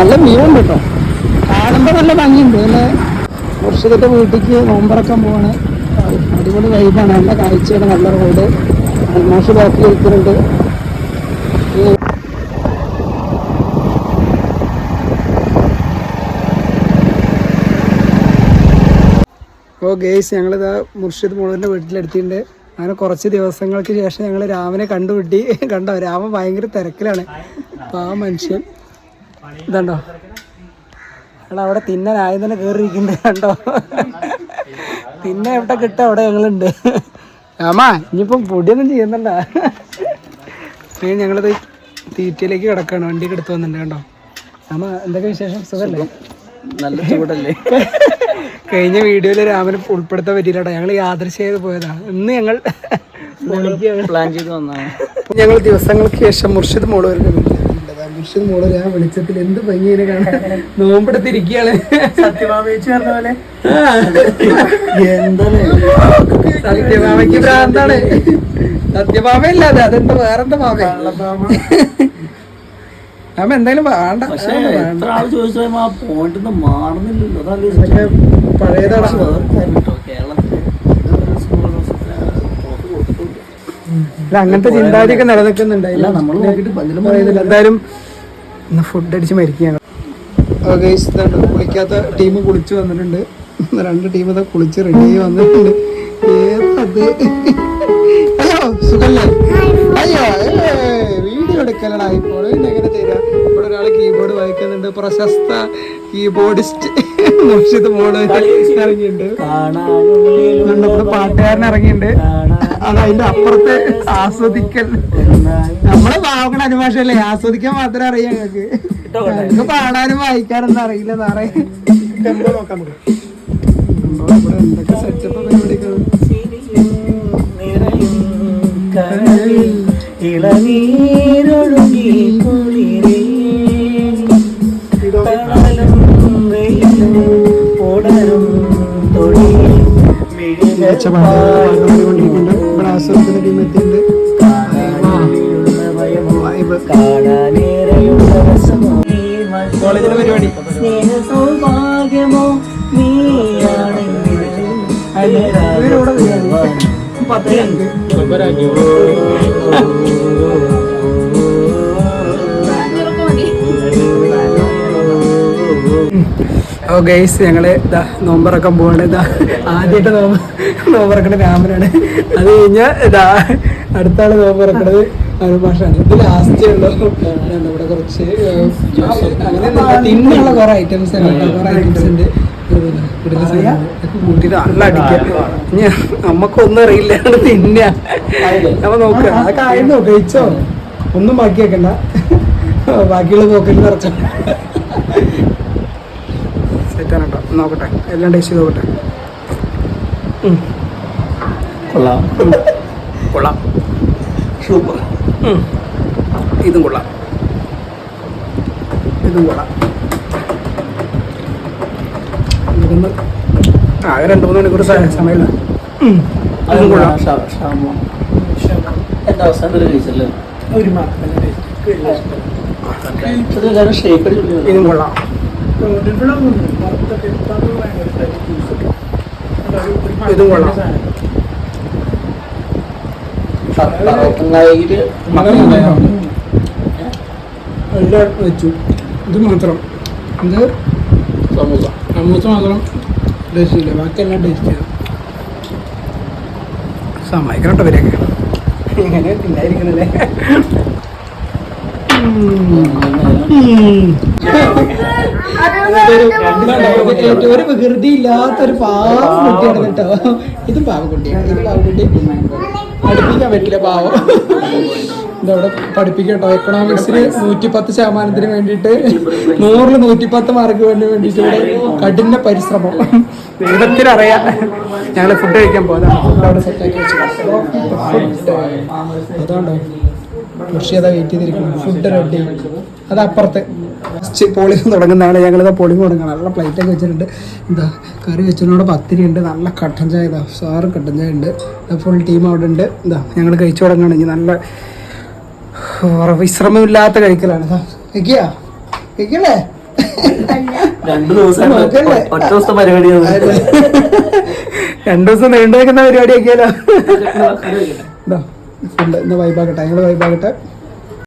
നല്ല ഉണ്ട് കേട്ടോ. കാണുമ്പോൾ നല്ല ഭംഗിയുണ്ട്. നല്ല മുർഷിദത്തെ വീട്ടിലേക്ക് നോമ്പറക്കാൻ പോവാണ്. അടിപൊളി വൈബാണ്. നല്ല കാഴ്ചയാണ് നല്ല റോഡ്. അൽമാഷ് ബാക്കി ഇരിക്കുന്നുണ്ട്. അപ്പോൾ ഗേസ് ഞങ്ങളിതാ മുർഷിദ് മുഴുവന്റെ വീട്ടിലെടുത്തിട്ടുണ്ട് അങ്ങനെ കുറച്ച് ദിവസങ്ങൾക്ക് ശേഷം ഞങ്ങൾ രാമനെ കണ്ടുപിട്ടി കണ്ടോ? രാമൻ ഭയങ്കര തിരക്കിലാണ്. അപ്പോൾ ആ മനുഷ്യൻ ഇതുണ്ടോ? എടാ അവിടെ തിന്നനായി തന്നെ കയറിയിരിക്കുന്നുണ്ട് കണ്ടോ? തിന്ന എവിടെ കിട്ടുക അവിടെ ഞങ്ങളുണ്ട്. ആമാ ഇനിയിപ്പം പൊടിയൊന്നും ചെയ്യുന്നുണ്ട. പിന്നെ ഞങ്ങളിത് തീറ്റയിലേക്ക് കിടക്കാണ്. വണ്ടിയൊക്കെ എടുത്തു വന്നിട്ടുണ്ട് കണ്ടോ? ആമാ എന്തൊക്കെ വിശേഷം? സുഖല്ലേ? നല്ല ചൂടല്ലേ? കഴിഞ്ഞ വീഡിയോയിൽ രാമനെ ഉൾപ്പെടുത്താൻ പറ്റിയില്ലട്ടോ. ഞങ്ങൾ യാദൃശ്യ ചെയ്ത് പോയതാണ് ഇന്ന് ഞങ്ങൾ. പ്ലാൻ ചെയ്ത് വന്നാണ് ഞങ്ങൾ ദിവസങ്ങൾക്ക് ശേഷം മുർഷിദ് മോൾ വരുന്നത് മുർഷിദ് മോൾ ഞാൻ വെളിച്ചത്തിൽ എന്ത് ഭംഗിയെ കാണാൻ നോമ്പെടുത്തിരിക്കുകയാണ്. സത്യമാവേച്ച് പറഞ്ഞ പോലെ. സത്യഭാമയ്ക്ക് ഭ്രാന്താണ്. സത്യഭാമ ഇല്ലാതെ അതെന്താ വേറെന്താ ഭാമ ഭാമ എന്തായാലും വേണ്ട. പക്ഷേ അങ്ങനത്തെ ചിന്താഗതിയൊക്കെ നിലനിൽക്കുന്നുണ്ടായില്ല. നമ്മൾ നോക്കിയിട്ട് എന്തായാലും ഇന്ന് ഫുഡ് അടിച്ച് മരിക്കുകയാണ്. കുളിക്കാത്ത ടീം കുളിച്ച് വന്നിട്ടുണ്ട്. രണ്ട് ടീം ഇതാ കുളിച്ച് റെഡി വന്നിട്ടുണ്ട്. ഏതത്? അയ്യോ സുഖല്ലേ? അയ്യോ വീഡിയോ എടുക്കലടാ. ഇപ്പോൾ എങ്ങനെ തരാ ഇവിടെ ഒരാൾ കീബോർഡ് വായിക്കുന്നുണ്ട്. പ്രശസ്ത കീബോർഡിസ്റ്റ് മുർഷിദ് മോൾ ഇറങ്ങിയിട്ടുണ്ട്. ഇവിടെ പാട്ടുകാരൻ ഇറങ്ങിയിട്ടുണ്ട്. അത് അതിന്റെ അപ്പുറത്തെ ആസ്വദിക്കൽ. നമ്മളെ പാവക്കണ അനുഭാഷല്ലേ ആസ്വദിക്കാൻ മാത്രമേ അറിയാം ഞങ്ങൾക്ക്. ഞങ്ങൾക്ക് പാടാനും വായിക്കാനൊന്നും അറിയില്ല സാറേ. എന്തൊക്കെ സെറ്റപ്പ് പരിപാടികൾ ഇളനീരൊഴുകി കുളിരേ തൊഴിൽ പാട്ട് പാടിക്കൊണ്ടിരിക്കുന്നുണ്ട് ഇവിടെ ആസ്വദിക്കുന്ന ടീം എത്തിയിട്ടുണ്ട് വൈബ് കാണാനേറെയുള്ള രസമോ കോളേജിലെ പരിപാടി വരികയാണ്. പത്ത് രണ്ട് ഓ ഗൈസ് ഞങ്ങൾ ഇതാ നോമ്പറക്കാൻ പോവാണ്. ഇതാ ആദ്യത്തെ നോമ്പ് നോമ്പറക്കണ രാമനാണ് അത് കഴിഞ്ഞാൽ ഇതാ അടുത്താണ് നോമ്പറക്കണത് അനുഭാഷാണ് ഇത് ലാസ്റ്റേ ഉള്ളൂ ഇതാ ഇവിടെ കുറച്ച് ഏഹ്, അങ്ങനെ തിന്നുള്ള കുറെ ഐറ്റംസ് കുറെ ഐറ്റംസ് ഉണ്ട്. നല്ല നമുക്കൊന്നും അറിയില്ല. തിന്ന. അപ്പൊ നോക്ക. അതൊക്കെ ആയിരുന്നു കഴിച്ചോ? ഒന്നും ബാക്കി വെക്കണ്ട. ബാക്കിയുള്ള നോക്കി നിറച്ചോ. സെറ്റാണ് കേട്ടോ നോക്കട്ടെ. എല്ലാം ടേസ്റ്റ് ചെയ്ത് നോക്കട്ടെ. കൊള്ളാം. കൊള്ളാം. സൂപ്പർ. ഇതും കൊള്ളാം. ഇതും കൊള്ളാം. ഇതൊന്ന് ആകെ രണ്ട് മൂന്ന് മണിക്കൂർ സമയമില്ല. അതും കൊള്ളാം. ഒരു കഴിച്ചല്ലേ ഒരു മാസം ഇതും കൊള്ളാം. ഇതും കൊള്ളാം. എല്ലാം വെച്ചു. ഇത് മാത്രം. ഇത് സമൂസ. സമൂസ മാത്രം ടേസ്റ്റ് ചെയ്യില്ല ബാക്കിയെല്ലാം ടേസ്റ്റ് ചെയ്തു സമ്മതിക്കണം കേട്ടോ ഇവരൊക്കെ ഇങ്ങനെ തിന്നായിരിക്കണല്ലേ ഒരു വികൃതി ഇല്ലാത്തൊരു പാവം കുട്ടിയാണ് കേട്ടോ. ഇത് പാവക്കുട്ടിയാണ് ഇത് പാവക്കുട്ടി പഠിപ്പിക്കാൻ പറ്റില്ല പാവം. ഇതവിടെ പഠിപ്പിക്കട്ടോ എക്കണോമിക്സിന് നൂറ്റിപ്പത്ത് ശതമാനത്തിന് വേണ്ടിയിട്ട് നൂറിൽ നൂറ്റിപ്പത്ത് മാർക്ക് വേണ്ടി വേണ്ടിട്ട് ഇവിടെ കഠിന പരിശ്രമം. ദൈവത്തിനറിയാം ഞങ്ങൾ ഫുഡ് കഴിക്കാൻ പോകാം ഫുഡ് അവിടെ സെറ്റാക്കി വെച്ചു അതുകൊണ്ടോ കൃഷി അതാ വെയിറ്റ് ചെയ്തിരിക്കുന്നു. ഫുഡ് റെഡി അത് അപ്പുറത്ത് പോളിംഗ് തുടങ്ങുന്നതാണ് ഞങ്ങളിതാ പോളിംഗ് തുടങ്ങണം നല്ല പ്ലേറ്റ് ഒക്കെ വെച്ചിട്ടുണ്ട്. എന്താ കറി വെച്ചതിനോട് പത്തിരി ഉണ്ട്. നല്ല കട്ടൻ ചായ ഇതാ. സാറ് കട്ടൻ ചായ ഉണ്ട്. ഫുൾ ടീം അവിടെ ഉണ്ട്. എന്താ ഞങ്ങൾ കഴിച്ചു തുടങ്ങുകയാണെങ്കിൽ നല്ല വിശ്രമമില്ലാത്ത കഴിക്കലാണ്. ഇതാ കഴിക്കുക കഴിക്കല്ലേ രണ്ടു ദിവസം? ഒറ്റ ദിവസത്തെ പരിപാടിയാണ്. രണ്ടു ദിവസം നീണ്ടു വെക്കുന്ന പരിപാടി ആക്കിയാലോ ഇതാ. ഫുഡ് ഇന്ന് വൈബാകട്ടെ ഞങ്ങൾ വൈബാക്കട്ടെ